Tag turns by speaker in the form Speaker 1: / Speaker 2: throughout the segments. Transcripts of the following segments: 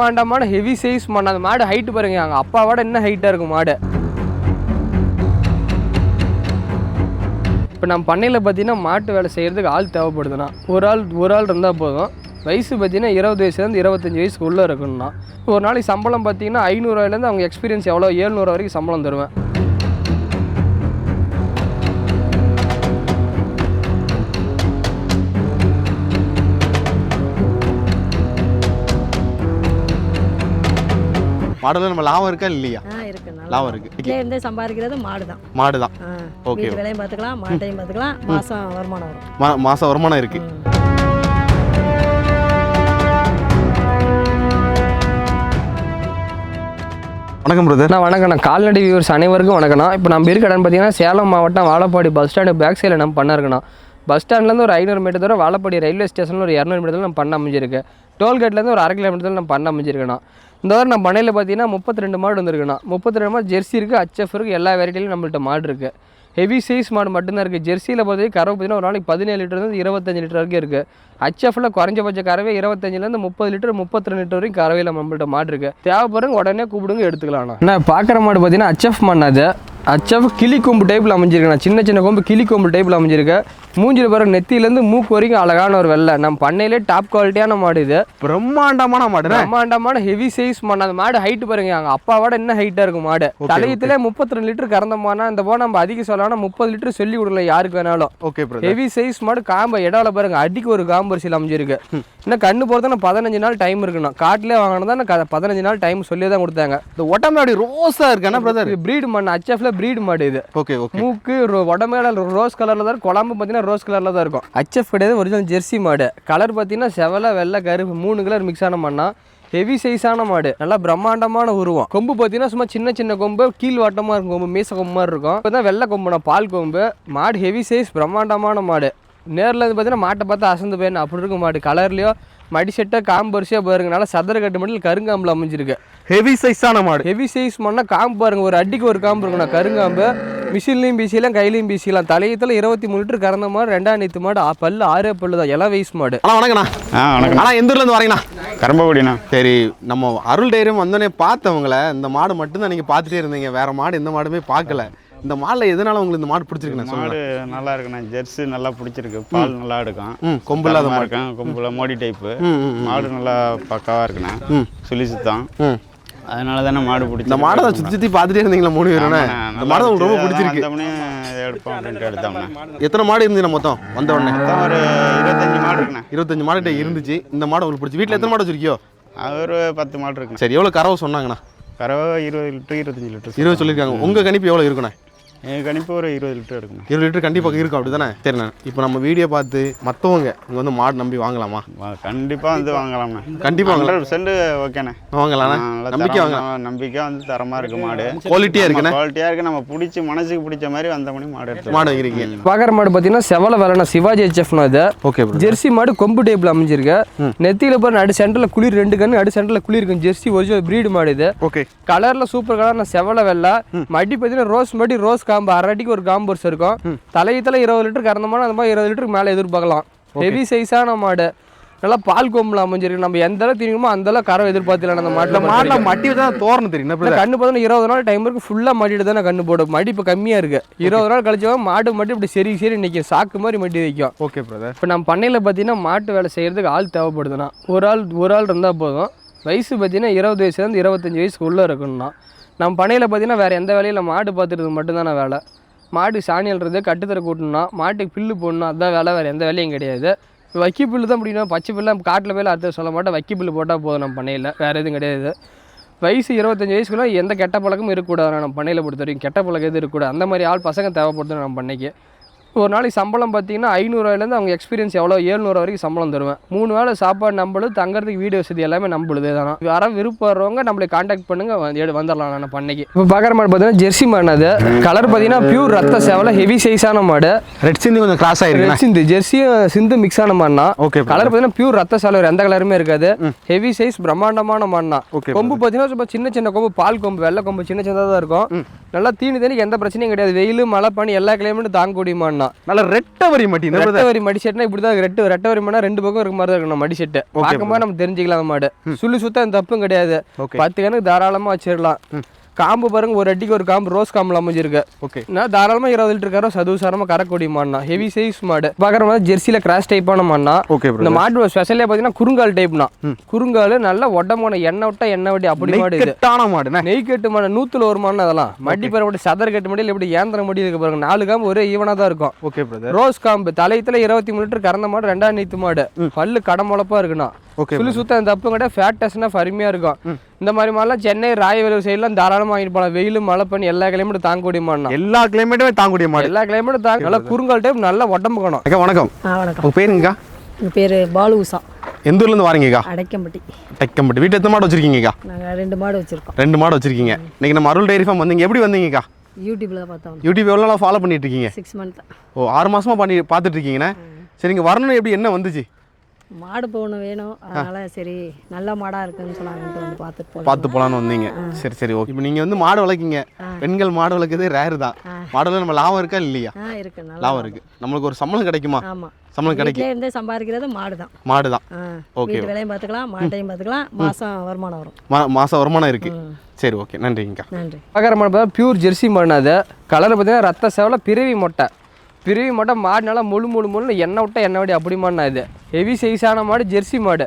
Speaker 1: பிரம்மாண்டமான heavy size மாடு. அந்த மாடு ஹைட்டு பாருங்க எங்க அப்பாவோட என்ன ஹைட்டாக இருக்கும் மாடு. இப்போ நம்ம பண்ணையில் பார்த்தீங்கன்னா மாட்டு வேலை செய்கிறதுக்கு ஆள் தேவைப்படுதுண்ணா. ஒரு ஆள் ஒரு ஆள் இருந்தால் போதும். வயசு பார்த்தீங்கன்னா இருபது வயசுலேருந்து இருபத்தஞ்சி வயசுக்கு உள்ளே இருக்கணும்னா ஒரு நாளைக்கு சம்பளம் பார்த்தீங்கன்னா ஐநூறுவாயிலேருந்து அவங்க எக்ஸ்பீரியன்ஸ் எவ்வளோ ஏழ்நூறுவா வரைக்கும் சம்பளம் தருவேன்.
Speaker 2: மாடுல நம்ம லாபம் இருக்கா இல்லையா? லாபம் இருக்கு.
Speaker 3: இருந்தே சம்பாதிக்கிறது மாடு தான்
Speaker 2: மாடு தான் Okay.
Speaker 3: வீட்டு வேலையும் பார்த்துக்கலாம் மாட்டையும் பார்த்துக்கலாம் மாதம் வருமானம் வரும்.
Speaker 2: மாசம் வருமானம் இருக்கு. வணக்கம் பிரதர்
Speaker 1: நான் வணக்கண்ணா கால்நடை வியூவர்ஸ் அனைவருக்கும் வணக்கண்ணா இப்போ நம்ம இருக்க இடம் பார்த்தீங்கன்னா சேலம் மாவட்டம் வாழப்பாடி பஸ் ஸ்டாண்டு பேக் சைடில் நம்ம பண்ண இருக்கணும் பஸ் ஸ்டாண்ட்லேருந்து ஒரு ஐநூறு மீட்டர் தூரம் வாழப்பாடி ரயில்வே ஸ்டேஷனில் ஒரு இரநூறு மீட்டர் நம்ம பண்ண அமைஞ்சிருக்கு. டோல்கேட்லேருந்து ஒரு அரை கிலோமீட்டர் நம்ம பண்ண அமைஞ்சிருக்கணும் இந்த வாரம் நம்ம பண்ணையில் பார்த்தீங்கன்னா முப்பத்தி ரெண்டு மாடு வந்துருக்குண்ணா. முப்பத்தி ரெண்டு மாடு ஜெர்சி இருக்குது ஹச்எஃப் இருக்குது எல்லா வெரைட்டிலையும் நம்மள்ட்ட மாடு இருக்குது ஹெவி சைஸ் மாடு மட்டும்தான் இருக்குது ஜெர்சியில் பார்த்தீங்கன்னா கறவை பார்த்தீங்கன்னா ஒரு நாளைக்கு பதினேழு லிட்டர்லேருந்து இருபத்தஞ்சு லிட்டர் வரைக்கும் இருக்குது ஹச்எஃப்ல குறைஞ்சபட்ச கறவை இருபத்தஞ்சிலேருந்து முப்பது லிட்டர் முப்பத்தி ரெண்டு லிட்டர் வரைக்கும் கறவையில் நம்மள்ட்ட மாடு இருக்குது தேவைப்படுறது உடனே கூப்பிடுங்க எடுத்துக்கலாம் நான் பார்க்குற மாடு பார்த்தீங்கன்னா ஹச்எஃப் மாடு அது ஹச்எஃப் கிளி கொம்பு டைப்பில் அமைஞ்சிருக்கேன் சின்ன சின்ன கொம்பு கிளி கொம்பு டைப்பில் அமைஞ்சிருக்கு. மூஞ்சில் பாருங்க நெத்தியிலேருந்து மூக்கு வரைக்கும் அழகான ஒரு வெள்ளை. நம்ம பண்ணையிலே டாப் குவாலிட்டியான மாடு இது.
Speaker 2: பிரம்மாண்டமான மாடு
Speaker 1: பிரம்மாண்டமான ஹெவி சைஸ் மாடு. அந்த மாடு ஹைட் பாருங்க எங்க அப்பாவோட என்ன ஹைட்டா இருக்கும் மாடு? தலையத்திலே முப்பத்தி ரெண்டு லிட்டர் கறந்த மானா இந்த போல நம்ம அதிக சொல்லலாம் முப்பது லிட்டர் சொல்லி விடல யாருக்கு வேணாலும்.
Speaker 2: ஓகே
Speaker 1: ஹெவி சைஸ் மாடு காம்பை இடால பாருங்க அடிக்கு ஒரு காம்பரிசியில் அமைஞ்சிருக்கு. இன்னும் கண்ணு போகிறதுனா பதினஞ்சு நாள் டைம் இருக்குண்ணா காட்டிலே வாங்கினா தான் பதினஞ்சு நாள் டைம் சொல்லி தான் கொடுத்தாங்க.
Speaker 2: இந்த ஒட்டமே அப்படி ரோஸா இருக்கு பிரதர்
Speaker 1: பிரீடு மாடு ஹச்எஃப்ல பிரீடு மாடு இது.
Speaker 2: ஓகே ஓகே
Speaker 1: மூக்கு உடம்பேல ரோஸ் கலர்ல தான் குழம்பு பார்த்தீங்கன்னா ரோஸ் கலரில் தான் இருக்கும். ஹச்எஃப் கிடையாது ஒரிஜினல் ஜெர்சி மாடு. கலர் பார்த்தீங்கன்னா செவலை வெள்ளை கருப்பு மூணு கலர் மிக்ஸ் ஆன மாடுனா ஹெவி சைஸான மாடு. நல்லா பிரம்மாண்டமான உருவம். கொம்பு பார்த்தீங்கன்னா சும்மா சின்ன சின்ன கொம்பு கீழ் வாட்டமாக இருக்கும் கொம்பு மீச கொம்பு மாதிரி இருக்கும். இப்போ தான் வெள்ளை கொம்புனா பால் கொம்பு. மாடு ஹெவி சைஸ் பிரம்மாண்டமான மாடு. நேரில் வந்து பார்த்தீங்கன்னா மாட்டை பார்த்தா அசந்து போயிடணும். அப்படி இருக்கும் மாடு. கலர்லையோ மடி செட்டாக காம்பரிசியாக பாருங்க நல்லா சதுர கட்டு மட்டும் கருங்காம்பில் அமைஞ்சிருக்கு.
Speaker 2: ஹெவி சைஸான மாடு.
Speaker 1: ஹெவி சைஸ் பண்ணால் காம்பு பாருங்க ஒரு அடிக்கு ஒரு காம்பு இருக்குண்ணா கருங்காம்பு. மிஷின்லையும் பீசிக்கலாம் கையிலையும் பீசிக்கலாம் தலையத்தில் இருபத்தி மூணு லிட்டர் கறந்த மாடு ரெண்டாம் நேத்து மாடு பல்லு ஆறே பல்லு தான். இளம் வயசு மாடு.
Speaker 2: அண்ணா வணக்கண்ணா
Speaker 4: ஆ வணக்கம்.
Speaker 2: அண்ணா எந்த ஊர்ல இருந்து வரீங்கண்ணா?
Speaker 4: கரம்பக்குடிண்ணா.
Speaker 2: சரி நம்ம அருள் டைரியம் வந்தோடனே பார்த்தவங்கள இந்த மாடு மட்டும்தான் நீங்க பார்த்துட்டே இருந்தீங்க. வேற மாடு எந்த மாடுமே பார்க்கல. இந்த மாடுல எதனால உங்களுக்கு இந்த மாடு பிடிச்சிருக்குண்ணா
Speaker 4: மாடு நல்லா இருக்குண்ணா. ஜெர்சி நல்லா பிடிச்சிருக்கு. பால் நல்லா எடுக்கும்.
Speaker 2: கொம்பு இல்லாத மாடு.
Speaker 4: இருக்கும். கொம்புல மோடி டைப்பு. மாடு நல்லா பக்காவா இருக்குண்ணா. சுழி சுத்தம். அதனால தானே மாடு பிடிச்சி
Speaker 2: இந்த மாடை சுத்தி சுத்தி பார்த்துட்டே இருந்தீங்களா மூணு பேருண்ணே இந்த மாடு உங்களுக்கு ரொம்ப பிடிச்சிருக்கு.
Speaker 4: எடுப்போம் அப்படின்ட்டு எடுத்தோம்ண்ணா.
Speaker 2: எத்தனை மாடு இருந்துச்சு மொத்தம்? வந்த உடனே.
Speaker 4: ஒரு இருபத்தஞ்சு மாடு இருக்குண்ணா.
Speaker 2: இருபத்தஞ்சு மாடு இருந்துச்சு. இந்த மாடு உங்களுக்கு பிடிச்சி வீட்டில் எத்தனை மாடு வச்சிருக்கியோ?
Speaker 4: அது ஒரு பத்து மாடு இருக்குண்ணா.
Speaker 2: சரி எவ்வளோ கறவை சொன்னாங்கண்ணா?
Speaker 4: கறவை இருபது லிட்டர் இருபத்தஞ்சு லிட்டர்
Speaker 2: இருபது சொல்லியிருக்காங்க. உங்கள் கணிப்பு எவ்வளோ இருக்குண்ணே?
Speaker 4: என் கணிப்பு ஒரு இருபது லிட்டர் இருக்குண்ணா
Speaker 2: இருபது லிட்டர் கண்டிப்பாக இருக்கும் அப்படி தானே சரிண்ணா இப்போ நம்ம வீடியோ பார்த்து மற்றவங்க இங்கே வந்து மாடு நம்பி வாங்கலாமா?
Speaker 4: வா- கண்டிப்பா வந்து வாங்கலாம்ண்ணா.
Speaker 2: கண்டிப்பா வாங்கலாம்.
Speaker 4: ஹண்ட்ரட் சென்ட் ஓகேண்ணே. நல்லா
Speaker 2: நம்பிக்கை வாங்கலாம்.
Speaker 4: நம்பிக்கை வந்து தரமா இருக்கு மாடு.
Speaker 2: குவாலிட்டியாக இருக்குண்ணே.
Speaker 4: குவாலிட்டியா இருக்கு நம்ம பிடிச்சி மனசுக்கு பிடிச்ச மாதிரி வந்த மணி மாடு எடுத்து
Speaker 2: மாடு வாங்கிருக்கீங்க
Speaker 1: பார்க்குற மாடு பார்த்தீங்கன்னா செவலை வேலைண்ணா சிவாஜி ஹெச்எஃப்னா இது.
Speaker 2: ஓகே
Speaker 1: ஜெர்சி மாடு கொம்பு டைப்பில் அமைஞ்சிருக்கு. நெத்தியில் பாரு நடு சென்டரில் குளிர் ரெண்டு கண்ணு நடு சென்டரில் குளிர் இருக்கும் ஜெர்சி ஒரிஜினல் பிரீடு மாடு இது.
Speaker 2: ஓகே
Speaker 1: கலரில் சூப்பர் கலர் நான் செவலை வெள்ளை. மடி பார்த்தீங்கன்னா ரோஸ் மடி ரோஸ் காம்பு அரை அடிக்கு ஒரு காம்பு வருஷம் இருக்கும் தலையத்தில் இருபது லிட்டர் கறந்த மாடு அந்த மாதிரி இருபது லிட்டருக்கு மேலே எதிர்பார்க்கலாம் ஹெவி சைஸான மாடு. நல்லா பால் கொம்புல அமைஞ்சிருக்கு. நம்ம எந்த அளவு திணிக்கணுமோ அந்த அளவு கறவை எதிர்பார்த்துலாம் அந்த மாட்டில்.
Speaker 2: மாடில் மட்டி வச்சா தோரணும் தெரியும்?
Speaker 1: கண்ணு பார்த்தா இருபது நாள் டைம் இருக்கு. ஃபுல்லாக மாட்டிட்டு தானே கண்ணு போடும். மடி இப்போ கம்மியாக இருக்கு. இருபது நாள் கழிச்சா மாடு மட்டும் இப்படி சரி சரி நிற்கும் சாக்கு மாதிரி மட்டி வைக்கும்.
Speaker 2: ஓகே பிரதர்
Speaker 1: இப்போ நம்ம பண்ணையில் பார்த்தீங்கன்னா மாட்டு வேலை செய்கிறதுக்கு ஆள் தேவைப்படுதுண்ணா. ஒரு ஆள் ஒரு ஆள் இருந்தால் போதும். வயசு பார்த்தீங்கன்னா இருபது வயசுலேருந்து இருபத்தஞ்சி வயசுக்கு உள்ளே இருக்கணும்னா நம்ம பண்ணையில் பார்த்தீங்கன்னா வேறு எந்த வேலையில் மாடு பார்த்துறது மட்டும்தானே வேலை. மாடு சாணி அல்றது கட்டுத்தர கூட்டணும்னா மாட்டுக்கு பில்லு போடணும் அதுதான் வேலை வேறு எந்த வேலையும் கிடையாது. வக்கி புல்லு தான் பிடிக்கணும். பச்சை புல்லு காட்டில் போய் அறுத்து சொல்ல மாட்டோம். வக்கி புல்லு போட்டால் போதும் நம்ம பண்ணையில் வேறு எதுவும் கிடையாது. வயசு இருபத்தஞ்சி வயசுக்குள்ளே எந்த கெட்ட பழக்கமும் இருக்கக்கூடாது நம்ம பண்ணையில் பொறுத்த வரைக்கும் கெட்ட பழக்கம் எதுவும் இருக்கக்கூடாது. அந்த மாதிரி ஆள் பசங்க தேவைப்படுத்தணும் நம்ம பண்ணைக்கு ஒரு நாளைக்கு சம்பளம் பார்த்தீங்கன்னா ஐநூறுவாயிலேருந்து அவங்க எக்ஸ்பீரியன்ஸ் எவ்வளோ? ஏழ்நூறு வரைக்கும் சம்பளம் தருவேன். மூணு வேளை சாப்பாடு நம்பளுது தங்கறதுக்கு வீடு வசதி எல்லாமே நம்பளுது தானே? வர விருப்பப்படுறவங்க நம்மளை காண்டாக்ட் பண்ணுங்க வந்து எடு- வந்துடலாம் நான் பண்ணைக்கு. இப்போ பார்க்குற மாடு பார்த்தீங்கன்னா ஜெர்சி மாடு அது. கலர் பார்த்தீங்கன்னா பியூர் ரத்த சேவலை ஹெவி சைஸான மாடு.
Speaker 2: ரெட் சிந்தி கொஞ்சம் கிராஸ் ஆயிருக்குண்ணே
Speaker 1: ரெட் சிந்து ஜெர்சியும் சிந்து மிக்ஸ் ஆன மாடுனா
Speaker 2: ஓகே
Speaker 1: கலர் பார்த்தீங்கன்னா பியூர் ரத்த சேலை எந்த கலருமே இருக்காது. ஹெவி சைஸ் பிரம்மாண்டமான மாடுனா
Speaker 2: ஓகே
Speaker 1: கொம்பு பார்த்தீங்கன்னா சும்மா சின்ன சின்ன கொம்பு பால் கொம்பு வெள்ளை கொம்பு சின்ன சின்னதாக தான் இருக்கும். நல்லா தீனி தண்ணி எந்த பிரச்சனையும் கிடையாது. வெயில் மழை பனி எல்லா கிளைமேட்டும் தாங்கக்கூடிய மாடுனா மாடுண்ணா
Speaker 2: நல்ல ரெட்டை வரி மட்டி இந்த
Speaker 1: ரெட்டை வரி மடி செட்னா இப்படி தான் ரெட்டு ரெட்டை வரி ரெண்டு பக்கம் இருக்க மாதிரி தான் இருக்கணும் மடி செட்டு பார்க்கும்போது நம்ம தெரிஞ்சுக்கலாம் மாடு. சுள்ளி சுத்தம் தப்பும் கிடையாது. பத்து கணக்கு தாராளமாக வச்சிடலாம். காம்பு பாருங்க ஒரு அடிக்கு ஒரு காம்பு ரோஸ் காம்பில் அமைஞ்சிருக்கு.
Speaker 2: ஓகே.
Speaker 1: நான் தாராளமாக இருபது லிட்டர் கரம் சதுசாரமாக கறக்கூடிய மாடுனா ஹெவி சைஸ் மாடு. பார்க்குற மாதிரி ஜெர்சியில் கிராஸ் டைப்பான மாடுனா
Speaker 2: ஓகே
Speaker 1: இந்த மாட்டு ஸ்பெஷலே பார்த்தீங்கன்னா குறுங்கால் டைப்னா குறுங்கால் நல்லா உடம்போன எண்ணெய் விட்டா எண்ணெய் வட்டி அப்படி மாடு
Speaker 2: கெட்டான மாடுண்ணே.
Speaker 1: நெய் கட்டு மாடு நூத்துல ஒரு மாடு அதெல்லாம் மட்டி பெற மட்டும் சதர் கட்டு முடியல எப்படி ஏந்திர முடி இருக்கு பாருங்க. நாலு காம்பு ஒரே ஈவனாக தான் இருக்கும்.
Speaker 2: ஓகே
Speaker 1: ரோஸ் காம்பு தலையத்துல இருபத்தி மூணு லிட்டர் கறந்த மாடு ரெண்டாம் நீத்து மாடு. பல்லு கடமுளப்பா இருக்குண்ணா.
Speaker 2: ஓகே
Speaker 1: சுழி சுத்தம் தப்பு கிடையாது ஃபேட் டெஸ்ட்னா அருமையா இருக்கும். இந்த மாதிரி மாதிரிலாம் சென்னை ராயவேலூர் சைட்லாம் தாராளமாக வாங்கிட்டு போகலாம் வெயில் மழை பண்ணி எல்லா கிளைமேட்டும் தாங்கக்கூடிய மாடுனா
Speaker 2: எல்லா கிளைமேட்டுமே தாங்கக்கூடிய மாடு
Speaker 1: எல்லா கிளைமேட்டும் தாங்க நல்லா குறுங்கால் டைப் நல்லா உடம்புக்கணும்
Speaker 2: அக்கா வணக்கம்.
Speaker 3: வணக்கம்.
Speaker 2: உங்க பேருங்கக்கா
Speaker 3: எங்கள் பேர் பாலு உஷா
Speaker 2: எந்த ஊர்ல இருந்து வாரீங்கக்கா?
Speaker 3: அடைக்கம்பட்டி.
Speaker 2: டெக்கம்பட்டு வீட்டு எத்தனை மாடு வச்சிருக்கீங்கக்கா?
Speaker 3: நாங்கள் ரெண்டு மாடு வச்சுருக்கோம்.
Speaker 2: ரெண்டு மாடு வச்சிருக்கீங்க. இன்னைக்கு நம்ம அருள் டைரி ஃபார்ம் வந்தீங்க. எப்படி வந்தீங்கக்கா?
Speaker 3: யூடியூப்பில் தான் பார்த்தோம்.
Speaker 2: யூடியூப் எவ்வளோ ஃபாலோ பண்ணிட்டு இருக்கீங்க?
Speaker 3: சிக்ஸ் மந்த்
Speaker 2: ஓ ஆறு மாசமா பண்ணி பார்த்துட்டு இருக்கீங்கண்ணே. சரி இங்கே வரணும் எப்படி என்ன வந்துச்சு?
Speaker 3: மாடு போகணும் வேணும். அதனால் சரி நல்ல மாடாக இருக்குன்னு சொன்னாங்கன்ட்டு வந்து பார்த்துட்டு போகலாம்.
Speaker 2: பார்த்து போலான்னு வந்தீங்க. சரி சரி ஓகே. இப்போ நீங்கள் வந்து மாடு வளர்க்கீங்க. பெண்கள் மாடு வளர்க்குறது ரேர் தான். மாடுல நம்ம லாபம் இருக்கா இல்லையா?
Speaker 3: ஆ இருக்கு. நல்லா
Speaker 2: லாபம் இருக்கு. நம்மளுக்கு ஒரு சம்பளம் கிடைக்குமா?
Speaker 3: ஆமாம்
Speaker 2: சம்பளம் கிடைக்கும்
Speaker 3: இருந்தே சம்பாதிக்கிறது மாடு தான்.
Speaker 2: மாடு தான்.
Speaker 3: வீட்டு வேலையும் பார்த்துக்கலாம் மாட்டையும் பார்த்துக்கலாம். மாதம் வருமானம் வரும்.
Speaker 2: மா மாதம் வருமானம் இருக்கு. சரி ஓகே. நன்றிங்கக்கா.
Speaker 3: நன்றி.
Speaker 1: பார்க்குற மாடு பியூர் ஜெர்சி மாடுனா அது. கலர் பார்த்தீங்கன்னா ரத்த சேவல பிறவி மொட்டை. பிறவி மொட்டை மாடு நல்லா முழு முழு முழு எண்ணெய் விட்டா எண்ணெய் வடி அப்படி மாடுனா இது. ஹெவி சைஸான மாடு ஜெர்சி மாடு.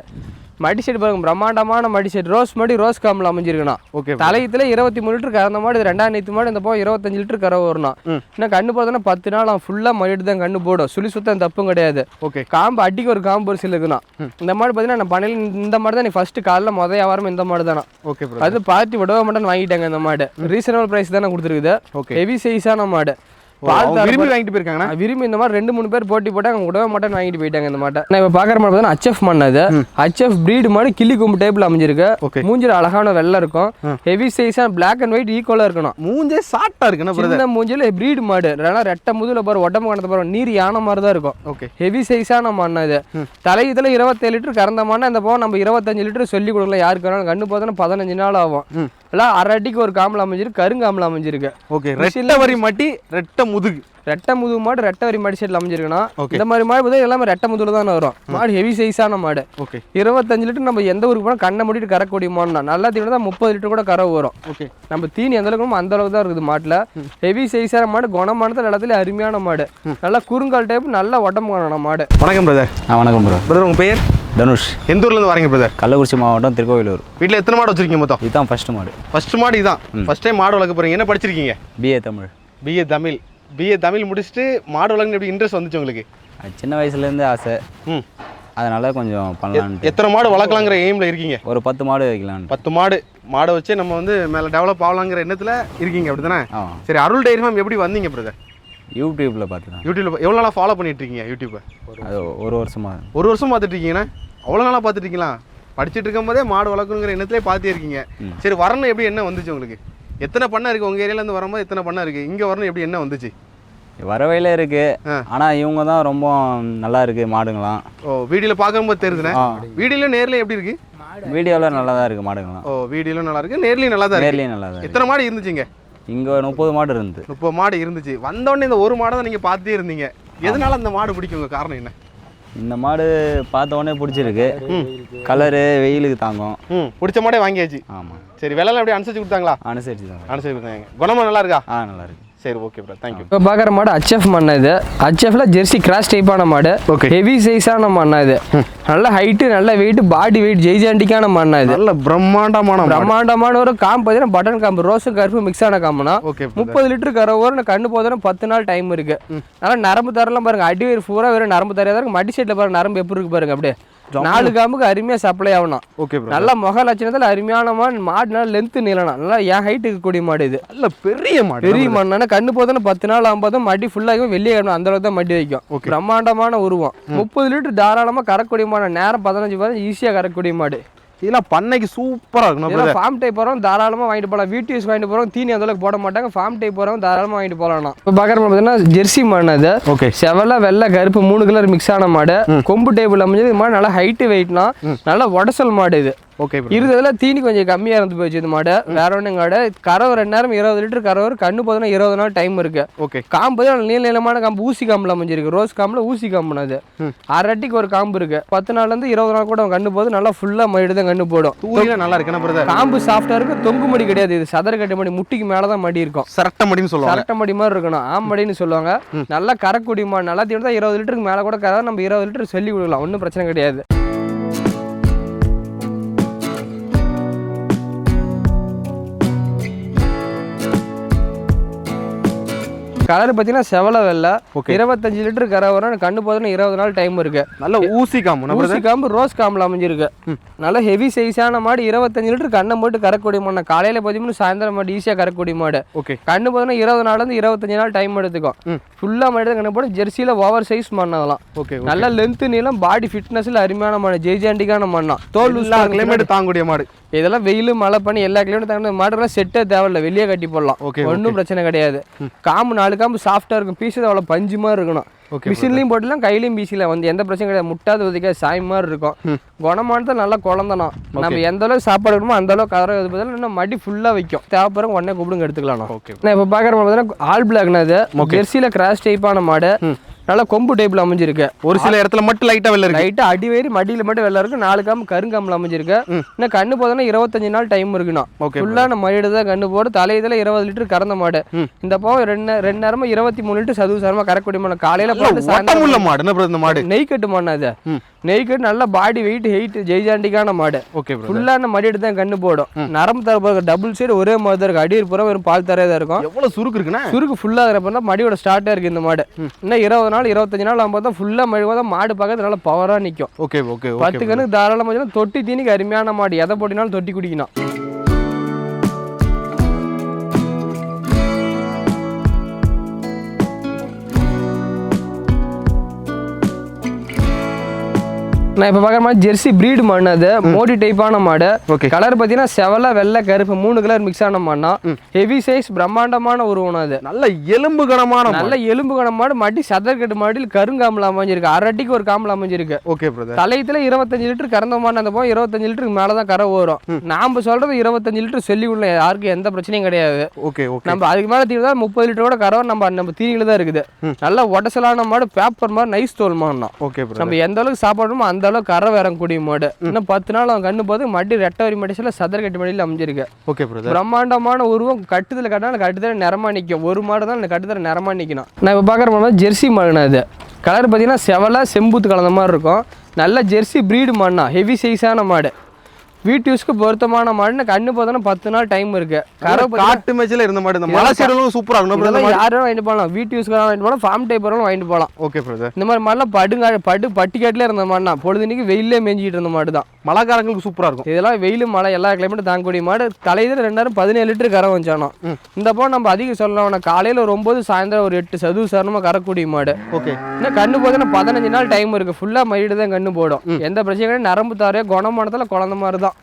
Speaker 1: மடி செட் பாருங்க பிரம்மாண்டமான மடி செட் ரோஸ் மாடி ரோஸ் காம்பில் அமைஞ்சிருக்கணும்
Speaker 2: ஓகே
Speaker 1: தலையத்துல இருபத்தி மூணு லிட்டர் கறந்த மாடு இது ரெண்டாம் நேற்று மாடு இந்த போக இருபத்தஞ்சு லிட்டர் கரை வரணும் இன்னும் கண்ணு போடுறதுனா பத்து நாள் அவன் ஃபுல்லாக மடிட்டு தான் கண்ணு போடும். சுழி சுத்தம் தப்பும் கிடையாது.
Speaker 2: ஓகே
Speaker 1: காம்பு அடிக்கு ஒரு காம்பு ஒரு சில இருக்குண்ணா இந்த மாடு பார்த்தீங்கன்னா நான் பண்ணையில் இந்த மாடு தான் நீ ஃபர்ஸ்ட் காலைல மொதல் வியாபாரம் இந்த மாடு தானா.
Speaker 2: ஓகே
Speaker 1: அது பார்ட்டி விடவே மாட்டேன்னு வாங்கிட்டாங்க இந்த மாடு. ரீசனபிள் பிரைஸ் தானே கொடுத்துருக்குது.
Speaker 2: Okay.
Speaker 1: ஹெவி சைஸான மாடு.
Speaker 2: விரும்பி வாங்கிட்டு போயிருக்காங்கண்ணா.
Speaker 1: நான் விரும்பி இந்த மாதிரி ரெண்டு மூணு பேர் போட்டி போட்டாங்க விடவே மாட்டேன்னு வாங்கிட்டு போயிட்டாங்க இந்த மாட்டை. நான் இப்போ பார்க்குற மாடு பார்த்தா ஹச்எஃப் மண் அது. ஹச்எஃப் பிரீடு மாடு கிள்ளி கொம்பு டைப்பில் அமைஞ்சிருக்கு. மூஞ்சில் அழகான வெள்ளை இருக்கும். ஹெவி சைஸாக பிளாக் அண்ட் ஒயிட் ஈக்குவலாக இருக்கணும்.
Speaker 2: மூஞ்சே இருக்குண்ணா பிரதர்
Speaker 1: சின்ன மூஞ்சில் பிரீடு மாடு. ரெண்டா ரெட்டை முதுல பாரு உடம்பு கணத்தை பாரு நீர் யானை மாதிரி தான் இருக்கும்.
Speaker 2: ஓகே.
Speaker 1: ஹெவி சைஸான மண்ணு இது. தலை இதில் இருபத்தேழு லிட்டர் கறந்த மண்ணை அந்த போக நம்ம இருபத்தஞ்சு லிட்டர் சொல்லி கொடுக்கலாம். யாருக்கு வேணாலும் கண்ணு பார்த்தோன்னா பதினஞ்சு நாள் ஆகும். எல்லாம் அரை அடிக்கு ஒரு காம்பில் அமைஞ்சிருக்கு கருங்காம்பில் அமைஞ்சிருக்கு.
Speaker 2: ஓகே ரெட்டை வரி மட்டி ரெட்டை முதுகு.
Speaker 1: ரெட்டை முதுகு மாடு ரெட்டை வரி மாடு செட்டில் அமைஞ்சிருக்குன்னா. இந்த மாதிரி மாடு பார்த்தா எல்லாமே ரெட்டை முதுகுல தானே வரும். மாடு ஹெவி சைஸான மாடு.
Speaker 2: ஓகே
Speaker 1: இருபத்தஞ்சு லிட்டர் நம்ம எந்த ஊருக்கு போனால் கண்ணை மூடிட்டு கறக்கூடிய மாடுனா நல்லா தீவிர தான் முப்பது லிட்டர் கூட கறவை வரும்.
Speaker 2: ஓகே
Speaker 1: நம்ம தீனி எந்த அளவுக்கு அந்த அளவுக்கு தான் இருக்குது மாட்டில். ஹெவி சைஸான மாடு குணமானது எல்லாத்துலேயும் அருமையான மாடு. நல்லா குறுங்கால் டைப் நல்லா உடம்பு காணணும் மாடு.
Speaker 2: வணக்கம் பிரதர்
Speaker 5: ஆ வணக்கம் ப்ரோ
Speaker 2: பிரதர் உங்க பேர்?
Speaker 5: தனுஷ்.
Speaker 2: எந்த ஊர்ல இருந்து வரீங்க பிரதர்
Speaker 5: கள்ளக்குறிச்சி மாவட்டம் திருக்கோவிலூர்.
Speaker 2: வீட்டில் எத்தனை மாடு வச்சிருக்கீங்க மொத்தம்?
Speaker 5: இதுதான் ஃபர்ஸ்ட் மாடு.
Speaker 2: ஃபர்ஸ்ட் மாடு இதான். ஃபர்ஸ்ட் டைம் மாடு வளர்க்க போறீங்க. என்ன படிச்சிருக்கீங்க?
Speaker 5: BA Tamil.
Speaker 2: BA Tamil. BA Tamil முடிச்சுட்டு மாடு வளர்க்கணும் எப்படி இன்ட்ரெஸ்ட் வந்துச்சு உங்களுக்கு?
Speaker 5: சின்ன வயசுலேருந்து ஆசை.
Speaker 2: ம்.
Speaker 5: அதனால கொஞ்சம் பண்ணலான்ட்டு.
Speaker 2: எத்தனை மாடு வளர்க்கலாங்கிற எய்மில் இருக்கீங்க?
Speaker 5: ஒரு பத்து மாடு வைக்கலான்ட்டு.
Speaker 2: பத்து மாடு. மாடை வச்சு நம்ம வந்து மேலே டெவலப் ஆகலாங்கிற எண்ணத்தில் இருக்கீங்க அப்படி தானே சரி அருள் டைரி ஃபார்ம் எப்படி வந்தீங்க பிரதர்
Speaker 5: யூடியூப்பில் பார்த்துதான்.
Speaker 2: யூடியூப்ல எவ்வளோ நாளாக ஃபாலோ பண்ணிட்டு இருக்கீங்க யூடியூப்பை?
Speaker 5: அது ஒரு வருஷமா.
Speaker 2: ஒரு வருஷம் பார்த்துட்டு இருக்கீங்கண்ணா? அவ்வளோ நாளாக பார்த்துட்டு இருக்கீங்களா? படிச்சுட்டு இருக்கும்போதே மாடு வளர்க்கணுங்கிற எண்ணத்திலே பார்த்தே இருக்கீங்க. சரி வரணும் எப்படி என்ன வந்துச்சு உங்களுக்கு? எத்தனை பண்ணை இருக்குது உங்கள் ஏரியாலேருந்து வரும்போது எத்தனை பண்ணை இருக்குது இங்கே வரணும் எப்படி என்ன வந்துச்சு?
Speaker 5: வரவையில் இருக்கு.
Speaker 2: ஆ.
Speaker 5: ஆனால் இவங்க தான் ரொம்ப நல்லா இருக்கு மாடுங்களாம்.
Speaker 2: ஓ வீடியோவில் பார்க்கும்போது தெரியுதுண்ணே வீடியோவில் நேரில் எப்படி இருக்கு?
Speaker 5: வீடியோவில் நல்லா தான் இருக்கு மாடுங்களாம்.
Speaker 2: ஓ வீடியோவில் நல்லா இருக்கு நேர்லையும் நல்லா தான்
Speaker 5: நேர்லேயும் நல்லா தான் இருக்கு.
Speaker 2: எத்தனை மாடு இருந்துச்சுங்க?
Speaker 5: இங்கே முப்பது மாடு இருந்து.
Speaker 2: முப்பது மாடு இருந்துச்சு. வந்தோடனே இந்த ஒரு மாடை தான் நீங்கள் பார்த்துட்டே இருந்தீங்க. எதனால அந்த மாடு பிடிக்கும்? உங்க காரணம் என்ன?
Speaker 5: இந்த மாடு பார்த்த உடனே பிடிச்சிருக்கு. கலரு வெயிலுக்கு தாங்கும்.
Speaker 2: பிடிச்ச மாடே வாங்கியாச்சு.
Speaker 5: ஆமாம்
Speaker 2: சரி விலைலாம் எப்படி அனுசரிச்சு கொடுத்தாங்களா?
Speaker 5: அனுசரிச்சு தான்.
Speaker 2: அனுசரிச்சு கொடுத்தாங்க. குணமா நல்லா இருக்கா?
Speaker 5: ஆ நல்லா இருக்கு.
Speaker 2: சரி ஓகே ப்ரோ தேங்க்யூ
Speaker 1: இப்போ பார்க்குற மாடு ஹச்எஃப் மண்ணா இது. ஹச்எஃப்ல ஜெர்சி கிராஸ் டைப்பான மாடு.
Speaker 2: Okay.
Speaker 1: ஹெவி சைஸான மண்ணா இது. நல்ல ஹைட்டு நல்ல வெயிட் பாடி வெயிட் ஜெய்ஜாண்டிக்கான மண்ணா இது.
Speaker 2: நல்ல பிரம்மாண்டமான
Speaker 1: பிரம்மாண்டமான ஒரு காம்பு பார்த்தீங்கன்னா பட்டன் காம்பு ரோஸு கருப்பு மிக்ஸ் ஆன காம்புனா
Speaker 2: ஓகே
Speaker 1: முப்பது லிட்டர் கரை வரும் கண்ணு போதுனா பத்து நாள் டைம் இருக்கு. நல்லா நரம்பு தரலாம் பாருங்க. அடி வயிறு பூரா வெறும் நரம்பு தரையா இருக்கு. மடி சைடில் பாருங்க நரம்பு எப்படி இருக்கு பாருங்க அப்படியே. நாலு காம்புக்கு அருமையா சப்ளை ஆகணும்.
Speaker 2: ஓகே
Speaker 1: நல்ல முக லட்சணத்தில் அருமையான மாடு மாடு நல்லா லென்த்து நீளணும் நல்லா என் ஹைட்டுக்கு கூடிய மாடு இது.
Speaker 2: நல்ல பெரிய மாடு
Speaker 1: பெரிய மண்ணான கண்ணு போதுன்னு பத்து நாள் ஆகும்போதும் மடி ஃபுல்லாகும் வெளியே கிடணும் அந்த அளவுக்கு தான் மடி வைக்கும். பிரம்மாண்டமான உருவம். முப்பது லிட்டர் தாராளமாக கறக்கூடிய மாடு. நேரம் பதினஞ்சு பதினஞ்சு ஈஸியாக கறக்கூடிய மாடு.
Speaker 2: இதெல்லாம் பண்ணைக்கு சூப்பரா இருக்கணும்
Speaker 1: ஃபார்ம் டைப் போகிறோம் தாராளமாக வாங்கிட்டு போகலாம் வீட்டு யூஸ் வாங்கிட்டு போகிறோம் தீனி அந்த அளவுக்கு போட மாட்டாங்க. ஃபார்ம் டைப் போகிறோம் தாராளமாக வாங்கிட்டு போகலாம் இப்போ பார்க்குற பார்த்தீங்கன்னா ஜெர்சி மாடு அது
Speaker 2: ஓகே
Speaker 1: செவலை வெள்ளை கருப்பு மூணு கலர் மிக்ஸ் ஆன மாடு. கொம்பு டேபிள் அமைஞ்சது. இது மாதிரி நல்லா ஹைட்டு வெயிட்னா நல்லா உடசல் மாடு இது.
Speaker 2: ஓகே
Speaker 1: இருந்ததுல தீனி கொஞ்சம் கம்மியாக இருந்து போச்சு இந்த மாடு. வேற ஒன்றும் கடை கறவை ரெண்டு நேரம் இருபது லிட்டர் கறவை. கண்ணு பார்த்தோன்னா இருபது நாள் டைம் இருக்கு.
Speaker 2: ஓகே
Speaker 1: காம்பு நீள நீளமான காம்பு ஊசி காம்பில் அமைஞ்சிருக்கு. ரோஸ் காம்பில் ஊசி காம்புனா அது. அரட்டிக்கு ஒரு காம்பு இருக்கு. பத்து நாள்லேருந்து இருபது நாள் கூட கண்ணு போது நல்லா ஃபுல்லாக மயிடு தான் கண்ணு போடும்.
Speaker 2: நல்லா இருக்கு
Speaker 1: காம்பு சாஃப்டாக இருக்கு தொங்கு மடி கிடையாது. இது சதர கட்டு மடி முட்டிக்கு மேலே தான் மடி இருக்கும்.
Speaker 2: சரட்ட மடின்னு சொல்லுவாங்க.
Speaker 1: கரெக்டாக மடி மாதிரி இருக்கணும். ஆம்படின்னு சொல்லுவாங்க. நல்லா கறக்குடி மாடு நல்லா தீவிரம் தான் இருபது லிட்டருக்கு மேலே கூட கறவை நம்ம இருபது லிட்டர் சொல்லி கொடுக்கலாம். ஒன்றும் பிரச்சனை கிடையாது. கலர் பார்த்தீங்கன்னா செவல வெள்ளை. இருபத்தஞ்சு லிட்டர் கரை வரும். கண்ணு போதுன்னு இருபது நாள் டைம் இருக்கு.
Speaker 2: நல்ல ஊசி காம்பு
Speaker 1: ஊசி காம்பு ரோஸ் காம்பில் அமைஞ்சிருக்கு. நல்ல ஹெவி சைஸான மாடு இருபத்தஞ்சு லிட்டர் கண்ணை போட்டு கறக்கூடிய மாடு காலையில் பார்த்தீங்கன்னா சாயந்தரம் மாடு ஈஸியாக கறக்கூடிய மாடு.
Speaker 2: ஓகே
Speaker 1: கண்ணு பார்த்தீங்கன்னா இருபது நாள்லேருந்து இருபத்தஞ்சு நாள் டைம் எடுத்துக்கும் ஃபுல்லாக மாடு கண்ணு போட்டு ஜெர்சியில் ஓவர் சைஸ் பண்ணலாம்
Speaker 2: ஓகே
Speaker 1: நல்ல லென்த்து நீளம் பாடி ஃபிட்னஸில் அருமையான மாடு. ஜெய்ஜாண்டிக்கான மண்ணா தோல்
Speaker 2: கிளைமேட் தாங்கக்கூடிய மாடு.
Speaker 1: இதெல்லாம் வெயில் மழை பண்ணி எல்லா கிலோமீட்டர் தகுந்த மாடுலாம் செட்டே தேவையில்ல. வெளியே கட்டி போடலாம்.
Speaker 2: Okay,
Speaker 1: ஒன்றும் பிரச்சனை கிடையாது. காம்பு நாலு காம்பு சாஃப்டாக இருக்கும். பீஸ் அவ்வளோ பஞ்சு மாதிரி இருக்கணும். மிஷின்லையும் போட்டுலாம் கையிலையும் பீசில வந்து எந்த பிரச்சனையும் கிடையாது. முட்டாத உதிக்க சாய் மாதிரி இருக்கும். குணமானது நல்லா குழந்தணும் நம்ம எந்த அளவுக்கு சாப்பாடு இருக்கணுமோ அந்த அளவுக்கு கதற இது பதில் இன்னும் மடி ஃபுல்லாக வைக்கும். தேவைப்படுறவங்க உடனே கூப்பிடுங்க எடுத்துக்கலாம்.
Speaker 2: ஓகே
Speaker 1: நான் இப்போ பார்க்குற மாதிரி பார்த்தீங்கன்னா ஆல் பிளாக்னா இது. ஜெர்சியில் கிராஸ் டைப்பான மாடு. நல்லா கொம்பு டைப்பில் அமைஞ்சிருக்கு.
Speaker 2: ஒரு சில இடத்துல மட்டும் லைட்டா வெள்ள இருக்கு.
Speaker 1: லைட்டாக அடி வயிறு மடியில் மட்டும் வெள்ளை இருக்கு. நாலு காம்பு கருங்காம்பில் அமைஞ்சிருக்கு. இன்னும் கண்ணு போதுன்னா இருபத்தஞ்சு நாள் டைம் இருக்கணும்
Speaker 2: Okay,
Speaker 1: ஃபுல்லான மயிடு தான் கண்ணு போடு. தலையில இருபது லிட்டர் கறந்த மாடு. இந்த போக ரெண்டு ரெண்டு நேரமா இருபத்தி மூணு லிட்டர் சதுவு சாரமா கறக்கூடிய மாடு. காலையில போட்டு
Speaker 2: மாடு.
Speaker 1: நெய் கட்டு மாடு அது
Speaker 2: ம்.
Speaker 1: நெய் கட்டு நல்ல பாடி வெயிட் ஹெயிட் ஜெய்ஜாண்டிக்கான மாடு.
Speaker 2: ஓகே
Speaker 1: ஃபுல்லான மடி எடுத்து தான் கண்ணு போடும். நரம்பு தர போகிற டபுள் சைடு ஒரே மாதிரி தான் இருக்கும். அடி பூரா வெறும் பால் தரையாக தான் இருக்கும்.
Speaker 2: எவ்வளவு சுருக்கு இருக்குண்ணா?
Speaker 1: சுருக்கு ஃபுல்லாக இருக்கிறப்ப தான் மடியோட ஸ்டார்ட்டாக இருக்குது இந்த மாடு. இன்னும் இருபது நாள் இருபத்தஞ்சு நாள் ஆகும்போது தான் ஃபுல்லாக மழை தான் மாடு பார்க்கறது நல்லா பவராக நிற்கும்
Speaker 2: ஓகே ஓகே
Speaker 1: பத்து கணக்கு தாராளமாக தொட்டி தீனிக்கு அருமையான மாடு. எதை போட்டினாலும் தொட்டி குடிக்கணும். நான் இப்போ பார்க்குற மாதிரி ஜெர்சி பிரீடு மாடு அது. மோடி டைப்பான மாடு.
Speaker 2: Okay.
Speaker 1: கலர் பார்த்தீங்கன்னா செவல வெள்ளை கருப்பு மூணு கலர் மிக்ஸ் ஆன மாடுனா. ஹெவி சைஸ் பிரம்மாண்டமான உருவம் அது.
Speaker 2: நல்ல எலும்பு கனமான
Speaker 1: நல்ல எலும்பு கணம் மாடு சதற்கட்டு மாடியில் கருங்காமல் அமைஞ்சிருக்கு. அரட்டிக்கு ஒரு காம்பில் அமைஞ்சிருக்கு.
Speaker 2: ஓகே பிரதர்
Speaker 1: தலையத்துல இருபத்தஞ்சு லிட்டர் கறந்த மாடு அந்த போக இருபத்தஞ்சு லிட்டருக்கு மேலே தான் கரை வரும் நாம சொல்றது இருபத்தஞ்சு லிட்டர் சொல்லி உள்ள யாருக்கும் எந்த பிரச்சனையும் கிடையாது.
Speaker 2: Okay okay.
Speaker 1: நம்ம அதுக்கு மேலே தான் முப்பது லிட்டர் கூட கறவை நம்ம நம்ம தீனியில் தான் இருக்குது. நல்ல உடசலான மாடு பேப்பர் மாதிரி நைஸ் தோல் மாடுனா.
Speaker 2: ஓகே
Speaker 1: நம்ம எந்த அளவுக்கு சாப்பாடுமோ அந்த அளவுக்கு கரை இறங்கக்கூடிய மாடு. இன்னும் பத்து நாள் அவன் கண்ணு போது மடி ரெட்டவரி மடிசில் சதற்கட்டு மடியில் அமைஞ்சிருக்கு.
Speaker 2: ஓகே பிரதர்
Speaker 1: பிரம்மாண்டமான உருவம் கட்டுதல கட்டினா கட்டுதல நிறமா நிற்கும் ஒரு மாடு தான் கட்டுதல நிறமா நிற்கணும் நான் இப்போ பார்க்குற மாடு ஜெர்சி மாடுனா இது. கலர் பார்த்தீங்கன்னா செவலை செம்பூத்து கலந்த மாதிரி இருக்கும். நல்ல ஜெர்சி பிரீடு மாடுனா ஹெவி சைஸான மாடு. வீட்டு யூஸ்க்கு பொருத்தமான மாடுன்னு கண்ணு பார்த்தோன்னா பத்து நாள் டைம் இருக்கு.
Speaker 2: காட்டு மேட்ச்ல இருந்த மாடு இந்த மலை சைடுலும் சூப்பரா இருக்கும்.
Speaker 1: யாரும் வாங்கிட்டு போகலாம். வீட்டு யூஸ்க்கு வாங்கிட்டு போகலாம். ஃபார்ம் டைப் வாங்கிட்டு போகலாம்.
Speaker 2: ஓகே பிரதர்
Speaker 1: இந்த மாதிரி மாடுலாம் படுங்க பட்டு பட்டிக்காட்டிலே இருந்த மாடுனா பொழுதுனிக்கு வெயிலே மேய்ஞ்சிட்டு இருந்த மாடு தான்
Speaker 2: மழைக்காரங்களுக்கு சூப்பரா இருக்கும்.
Speaker 1: இதெல்லாம் வெயில் மழை எல்லா கிளைமேட்டும் தாங்கக்கூடிய மாடு. தலையில ரெண்டாயிரம் பதினேழு லிட்டர் கரை வச்சானோ. இந்த போ நம்ம அதிகம் சொல்லலாம் காலையில ஒரு ஒன்பது சாயந்தரம் ஒரு எட்டு சதுவு சாரணமா கறக்கூடிய மாடு.
Speaker 2: ஓகே.
Speaker 1: இன்னும் கண்ணு போதுன்னா பதினஞ்சு நாள் டைம் இருக்கு. ஃபுல்லா மயிடு தான் கண்ணு போடும். எந்த பிரச்சனையும். நரம்பு தாரே குணமானத்துல குழந்த மாதிரி தான்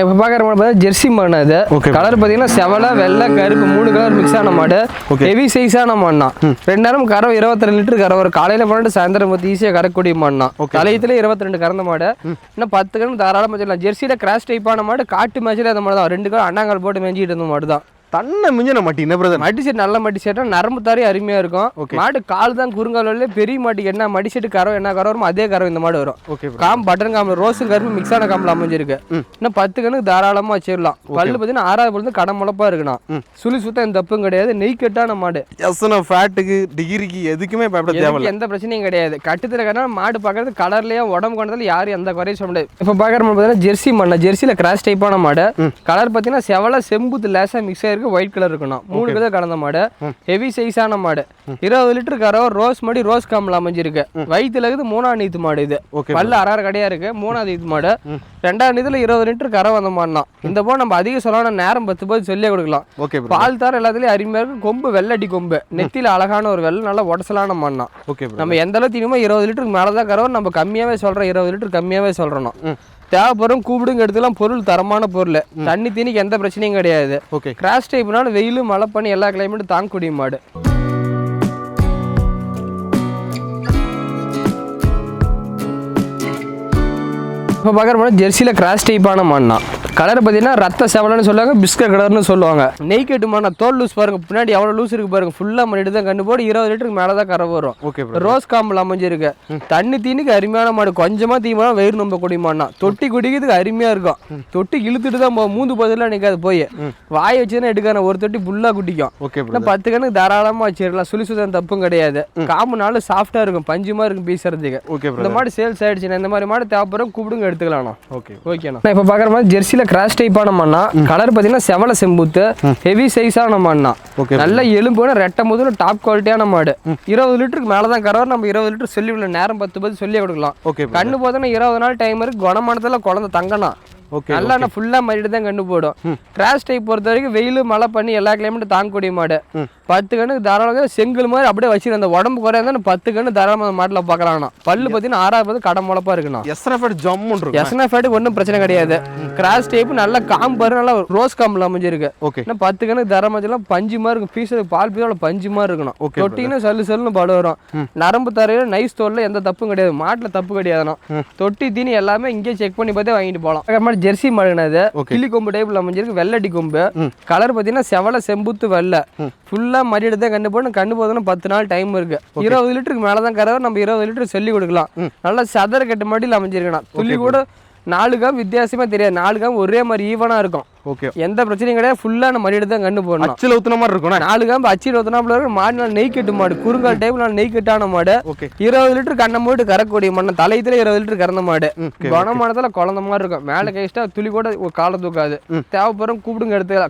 Speaker 1: இப்போ பார்க்குற மாடு பார்த்தா ஜெர்சி மாடு அது. கலர் பார்த்தீங்கன்னா செவலை வெள்ளை கருப்பு மூணு கலர் மிக்ஸ் ஆன மாடு. ஹெவி சைஸான மாடுனா ரெண்டு நேரம் கறவை இருபத்தி ரெண்டு லிட்டர் கறவை காலையில் பண்ணிட்டு சாயந்தரம் பற்றி ஈஸியாக கறக்கூடிய மாடுனா தலையத்துல இருபத்தி ரெண்டு கறந்த மாடு. இன்னும் பத்து கணக்கு தாராளமாக வச்சிடலாம். ஜெர்சியில் கிராஸ் டைப்பான மாடு காட்டு மேட்சில் அந்த மாடு தான் ரெண்டு கால் அண்ணாங்கால் போட்டு மேய்ஞ்சிட்டு இருந்த மாடு தான்
Speaker 2: தன்னை மிஞ்சின மாட்டி என்ன பிரதர்
Speaker 1: மடி செட் நல்ல மடி செட்டா நரம்பு தாரி அருமையா இருக்கும். மாடு கால் தான் குறுங்கால பெரிய மாட்டுக்கு என்ன மடி செட்டு கறவை என்ன கறவை வருமோ அதே கறவை இந்த மாடு வரும்.
Speaker 2: ஓகே
Speaker 1: காம் பட்டன் காம்பு ரோஸும் கரும்பு மிக்ஸ் ஆன காம்பில் அமைஞ்சிருக்கு. இன்னும் பத்து கணக்கு தாராளமா வச்சிடலாம். பல்லு பார்த்தீங்கன்னா ஆறாவது பல்லு கடம் முளப்பா இருக்கணும் சுழி சுத்தம் எந்த தப்பும் கிடையாது. நெய் கட்டான மாடு.
Speaker 2: எஸ்ன ஃபேட்டுக்கு டிகிரிக்கு எதுக்குமே பயப்பட
Speaker 1: எந்த பிரச்சனையும் கிடையாது. கட்டுத்தர கட்டினா மாடு பார்க்கறது கலர்லயே உடம்பு கொண்டதுல யாரும் எந்த குறையும் சொல்ல முடியாது. இப்போ பார்க்குற மாடு பார்த்தீங்கன்னா ஜெர்சி மண்ணை ஜெர்சியில் கிராஸ் டைப்பான மாடு. கலர் பார்த்தீங்கன்னா செவல செம்புத்து லேசாக மிக்ஸ் ஆயிருக்கு ஒயிட் கலர் இருக்கணும். மூணு கலர் கலந்த மாடு. ஹெவி சைஸான மாடு. இருபது லிட்டர் கறவை ரோஸ் மாடி ரோஸ் காம்பில் அமைஞ்சிருக்கு. வயிற்றுல இருக்குது மூணாம் நீத்து மாடு இது. பல்லு அறாறு கடையா இருக்கு. மூணாவது நீத்து மாடு. ரெண்டாம் நீத்துல இருபது லிட்டர் கறவை வந்த மாடுனா. இந்த போல் நம்ம அதிக சொல்லணும் நேரம் பத்து போது சொல்லியே கொடுக்கலாம். பால் தார் எல்லாத்துலயும் அருமையா இருக்கும் கொம்பு வெள்ளடி கொம்பு. நெத்தியில அழகான ஒரு வெள்ளை நல்லா உடசலான
Speaker 2: பிரதர்
Speaker 1: நம்ம எந்த அளவுக்கு தினமும் இருபது லிட்டருக்கு மேலே தான் கறவை நம்ம கம்மியாவே சொல்றோம். இருபது லிட்டர் கம்மியாவே சொல்றோம். தேவைப்படும் கூப்பிடுங்க எடுத்துலாம் பொருள் தரமான பொருள். தண்ணி தீனிக்கு எந்த பிரச்சனையும் கிடையாது.
Speaker 2: ஓகே.
Speaker 1: கிராஸ் டைப்னால வெயில் மழை பண்ணி எல்லா கிளைமேட்டும் தாங்கக்கூடிய மாடு. இப்போ பார்க்குற மாதிரி ஜெர்சியில் கிராஸ் டைப்பான மாடுனா கலர் பார்த்தீங்கன்னா ரத்த செவலன்னு சொல்லுவாங்க பிஸ்கட் கலர்னு சொல்லுவாங்க. நெய் கட்டு மாடுனா தோல் லூஸ் பாருங்க பின்னாடி எவ்வளோ லூஸ் இருக்கு பாருங்க ஃபுல்லாக பண்ணிட்டு தான் கண்டு போட்டு இருபது லிட்டருக்கு மேலே தான் கரை வரும்.
Speaker 2: ஓகே
Speaker 1: ரோஸ் காம்பில் அமைஞ்சிருக்கு. தண்ணி தீனிக்கு அருமையான மாடு கொஞ்சமாக தீமான வயிறு நம்ப கொடி மாடுனா தொட்டி குடிக்கிறதுக்கு அருமையாக இருக்கும். தொட்டி இழுத்துட்டு தான் போகும் மூந்து பதிலாக நிற்காது போய். வாய் வச்சுதான் எடுக்கான ஒரு தொட்டி ஃபுல்லாக குட்டிக்கும்
Speaker 2: ஓகே
Speaker 1: பத்து கணக்கு தாராளமாக வச்சிடலாம். சுழி சுத்தம் தப்பும் கிடையாது. காம்பு நாள் சாஃப்டாக இருக்கும் பஞ்சுமா இருக்கும் பீசுறதுக்கு. இந்த மாடு சேல்ஸ் ஆயிடுச்சுண்ணா இந்த மாதிரி மாடு தேவைப்படுறோம் கூப்பிடுங்க எடுத்துக்கலாம்ண்ணா.
Speaker 2: ஓகே.
Speaker 1: ஓகேண்ணா. இப்போ பார்க்குற மாதிரி ஜெர்சியில் கிராஸ் டைப்பான மண்ணா கலர் பார்த்தீங்கன்னா செவல செம்புத்து ஹெவி சைஸான மண்ணா.
Speaker 2: ஓகே
Speaker 1: நல்ல எலும்புன ரெட்டை முதல்ல டாப் குவாலிட்டியான மாடு. இருபது லிட்டருக்கு மேலே தான் கறவர் நம்ம இருபது லிட்டர் சொல்லி நேரம் பத்து பத்து சொல்லி கொடுக்கலாம்.
Speaker 2: ஓகே
Speaker 1: கண்ணு போதோன்னா இருபது நாள் டைம் இருக்கு குணமானதில் குழந்தை தங்கணும்.
Speaker 2: ஓகே
Speaker 1: நல்லா ஃபுல்லாக மாறிட்டு தான் கண்டு போடும். கிராஸ் டைப் பொறுத்த வரைக்கும் வெயில் மழை பண்ணி எல்லா கிளைமேட்டும் தாங்கக்கூடிய மாடு. பத்து கண்ணுக்கு தாராளமாக செங்கல் மாதிரி அப்படியே வச்சிருந்த அந்த உடம்பு குறையா பத்து கண்ணு தாராளமாக மாட்டில் பார்க்கலாம்ண்ணா பல்லு பார்த்தீங்கன்னா ஆறாவது பார்த்து கடை முளப்பா இருக்குண்ணா
Speaker 2: எஸ்ரஃபட் ஜம்முன்னு இருக்கும்
Speaker 1: எஸ்னா ஃபேட்டுக்கு ஒன்றும் பிரச்சனை கிடையாது. கிராஸ் டைப் நல்ல காம்பு நல்லா ரோஸ் காம்பில் அமைஞ்சிருக்கு.
Speaker 2: ஓகே.
Speaker 1: இன்னும் பத்து கணக்கு தரமாச்செல்லாம் பஞ்சு மாதிரி இருக்கும். பீஸ் பால் பீஸோட பஞ்சு மாதிரி இருக்கணும்.
Speaker 2: Okay,
Speaker 1: தொட்டிங்கன்னா சல்லு சல்லுன்னு படு வரும். நரம்பு தரையில நைஸ் தோல்ல எந்த தப்பும் கிடையாது. மாட்டுல தப்பு கிடையாதுண்ணா. தொட்டி தீனி எல்லாமே இங்கே செக் பண்ணி பார்த்தே வாங்கிட்டு போகலாம். ஜெர்சி மாடுனா இது.
Speaker 2: Okay.
Speaker 1: கிளி கொம்பு டைப்ல அமைஞ்சிருக்கு வெள்ளடி கொம்பு. கலர் பார்த்தீங்கன்னா செவல செம்புத்து வெள்ளை. ஃபுல்லா மறியெடு தான் கண்டு போடணும். கண்டு போதுன்னா பத்து நாள் டைம் இருக்கு. இருபது லிட்டருக்கு மேலே தான் கறவை நம்ம இருபது லிட்டர் சொல்லி கொடுக்கலாம். நல்லா சதற கட்டு மாட்டியில் அமைஞ்சிருக்கணும் துள்ளி கூட நாலு காம் வித்தியாசமே தெரியாது. நாலு காம் ஒரே மாதிரி ஈவனா இருக்கும்.
Speaker 2: ஓகே
Speaker 1: எந்த பிரச்சனையும் கிடையாது. ஃபுல்லான மறியெடு தான் கண்டு போடணும்.
Speaker 2: அச்சில் ஊத்துன மாதிரி இருக்கும்ண்ணே
Speaker 1: நாலு காம்பு அச்சி இருபத்தினாப்புல இருக்கு. மாடு நல்ல நெய் கட்டு மாடு. குறுங்கால் டைப் நல்ல நெய் கட்டான மாடு.
Speaker 2: ஓகே
Speaker 1: இருபது லிட்டர் கண்ணை போட்டு கறக்கூடிய மண்ணை தலையத்துல இருபது லிட்டர் கறந்த மாடு. குணமானதுல குழந்த மாதிரி இருக்கும். மேலே கைஸ்டா துளி கூட காலை தூக்காது. தேவைப்படுறோம் கூப்பிடுங்க எடுத்துக்கலாம்.